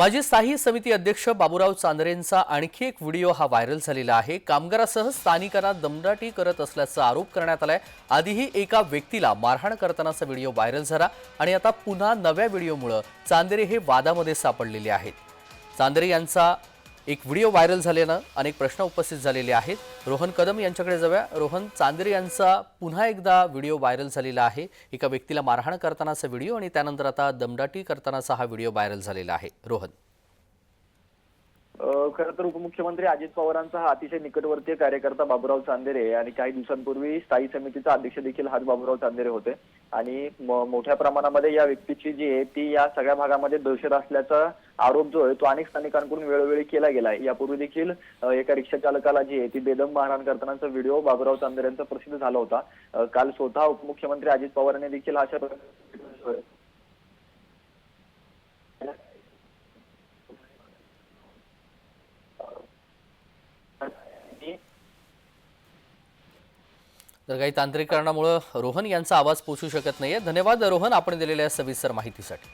माजी स्थायी समिती अध्यक्ष बाबूराव चांदरेंचा आणखी एक व्हिडिओ हा व्हायरल झालेला आहे. कामगारासह स्थानिकांना दमदाटी करत असल्याचा आरोप करण्यात आलाय. आधीही एका व्यक्तीला मारहाण करतानाचा व्हिडिओ व्हायरल झाला आणि आता पुन्हा नव्या व्हिडिओमुळं चांदेरे हे वादामध्ये सापडलेले आहेत. चांदेरे यांचा एक व्हिडिओ व्हायरल झाल्यानं अनेक प्रश्न उपस्थित झालेले आहेत. रोहन कदम यांच्याकडे जाऊया. रोहन चांदेरे यांचा पुन्हा एकदा व्हिडिओ व्हायरल झालेला आहे. एका व्यक्तीला मारहाण करतानाचा व्हिडिओ आणि त्यानंतर आता दमदाटी करतानाचा हा व्हिडिओ व्हायरल झालेला आहे. रोहन. खरं तर उपमुख्यमंत्री अजित पवारांचा हा अतिशय निकटवर्तीय कार्यकर्ता बाबूराव चांदेरे आणि काही दिवसांपूर्वी स्थायी समितीचा अध्यक्ष देखील हाच बाबूराव चांदेरे होते. आणि मोठ्या प्रमाणामध्ये या व्यक्तीची जी आहे ती या सगळ्या भागामध्ये दहशत असल्याचा आरोप जो आहे तो अनेक स्थानिकांकडून वेळोवेळी केला गेलाय यापूर्वी देखील एका रिक्षा चालकाला जी आहे ती बेदम मारहाण करतानाचा व्हिडिओ बाबूराव चांदेरे यांचा प्रसिद्ध झाला होता. काल स्वतः उपमुख्यमंत्री अजित पवारांनी देखील अशा तर काही तांत्रिक कारणामुळं रोहन यांचा आवाज पोचू शकत नाही आहे धन्यवाद रोहन आपण दिलेल्या सविस्तर माहितीसाठी.